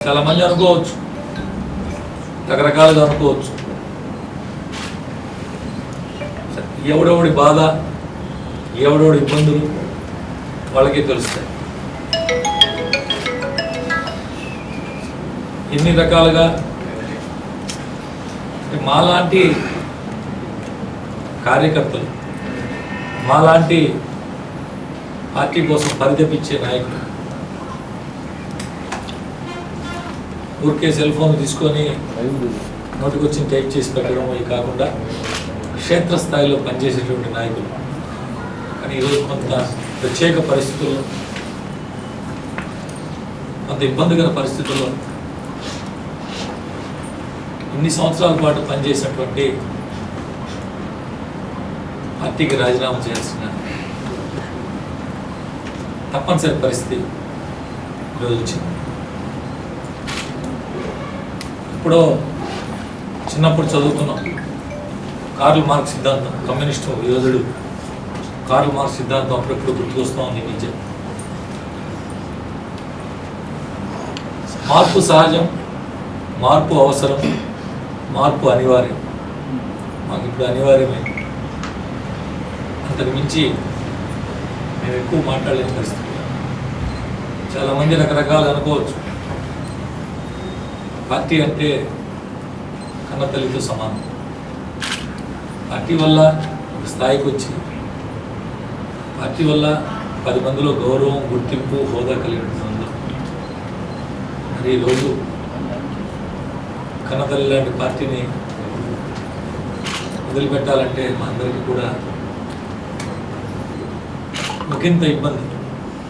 చాలా మంది అనుకోవచ్చు. రకరకాలుగా అనుకోవచ్చు. ఎవడెవడి బాధ ఎవడెవడి ఇబ్బందులు వాళ్ళకే తెలుస్తాయి. ఎన్ని రకాలుగా? మాలాంటి కార్యకర్తలు మాలాంటి పార్టీ కోసం పరితపించే నాయకులు ఊరికే సెల్ ఫోన్ తీసుకొని నోటికి వచ్చి టైప్ చేసి పెట్టడం ఇవి కాకుండా క్షేత్రస్థాయిలో పనిచేసేటువంటి నాయకులు. కానీ ఈరోజు కొంత ప్రత్యేక పరిస్థితుల్లో కొంత ఇబ్బందికర పరిస్థితుల్లో ఇన్ని సంవత్సరాల పాటు పనిచేసినటువంటి పార్టీకి రాజీనామా చేయాల్సిన తప్పనిసరి పరిస్థితి ఈరోజు వచ్చింది. ఇప్పుడు చిన్నప్పుడు చదువుతున్నాం కార్ల్ మార్క్ సిద్ధాంతం కమ్యూనిస్టు యోధుడు కార్ల్ మార్క్ సిద్ధాంతం అప్పుడప్పుడు గుర్తుకొస్తూ ఉంది నిజం మార్పు సహజం మార్పు అవసరం మార్పు అనివార్యం. మాకు ఇప్పుడు అనివార్యమే. అంతకు మించి మేము ఎక్కువ మాట్లాడలేని పరిస్థితి. చాలామంది రకరకాలు అనుకోవచ్చు. పార్టీ అంటే కన్నతల్లితో సమానం. పార్టీ వల్ల ఒక స్థాయికి వచ్చి పార్టీ వల్ల పది మందిలో గౌరవం గుర్తింపు హోదా కలిగినటువంటి మరి ఈరోజు కన్నతల్లి లాంటి పార్టీని వదిలిపెట్టాలంటే మా అందరికీ కూడా ఒకంత ఇబ్బంది.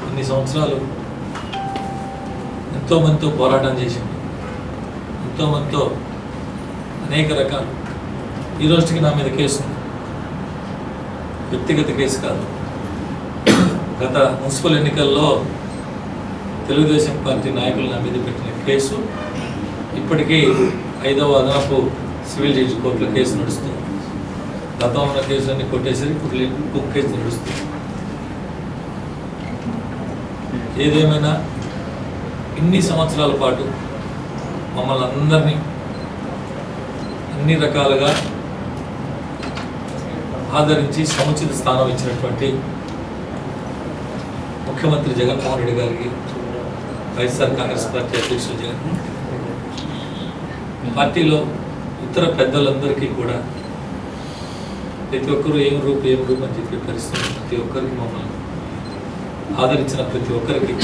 కొన్ని సంవత్సరాలు ఎంతో మందితో పోరాటం చేసింది. ఎంతో అనేక రకాలు. ఈ రోజుకి నా మీద కేసు ఉంది. వ్యక్తిగత కేసు కాదు. గత మున్సిపల్ ఎన్నికల్లో తెలుగుదేశం పార్టీ నాయకులు నా మీద పెట్టిన కేసు. ఇప్పటికీ ఐదవ అదనపు సివిల్ జడ్జి కోర్టులో కేసు నడుస్తుంది. గతంలో ఉన్న కేసులన్నీ కొట్టేసరి ఇప్పుడు ఇంకొక కేసు నడుస్తుంది. ఏదేమైనా ఇన్ని సంవత్సరాల పాటు మమ్మల్ని అందరినీ అన్ని రకాలుగా ఆదరించి సముచిత స్థానం ఇచ్చినటువంటి ముఖ్యమంత్రి జగన్మోహన్ రెడ్డి గారికి వైఎస్ఆర్ కాంగ్రెస్ పార్టీ అధ్యక్షులు జగన్ పార్టీలో ఇతర పెద్దలందరికీ కూడా ప్రతి ఒక్కరు ఏం రూపు ఏం రూపు అని చెప్పే పరిస్థితి ప్రతి ఒక్కరికి మమ్మల్ని ఆదరించిన ప్రతి ఒక్కరికి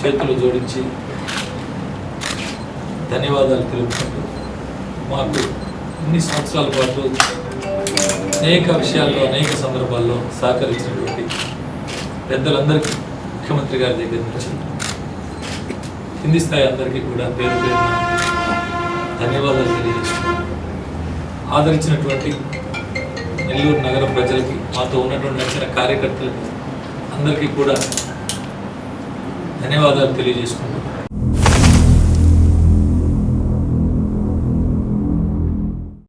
చేతులు జోడించి ధన్యవాదాలు తెలుపుకుంటూ మాకు ఇన్ని సంవత్సరాల పాటు అనేక విషయాల్లో అనేక సందర్భాల్లో సహకరించినటువంటి పెద్దలందరికీ ముఖ్యమంత్రి గారి దగ్గర నుంచి కింది స్థాయి అందరికీ కూడా పేరు పేరున ధన్యవాదాలు తెలియజేస్తున్నాను. ఆదరించినటువంటి నెల్లూరు నగర ప్రజలకి మాతో ఉన్నటువంటి నచ్చిన కార్యకర్తలకి అందరికీ కూడా ధన్యవాదాలు తెలియజేసుకుంటున్నాను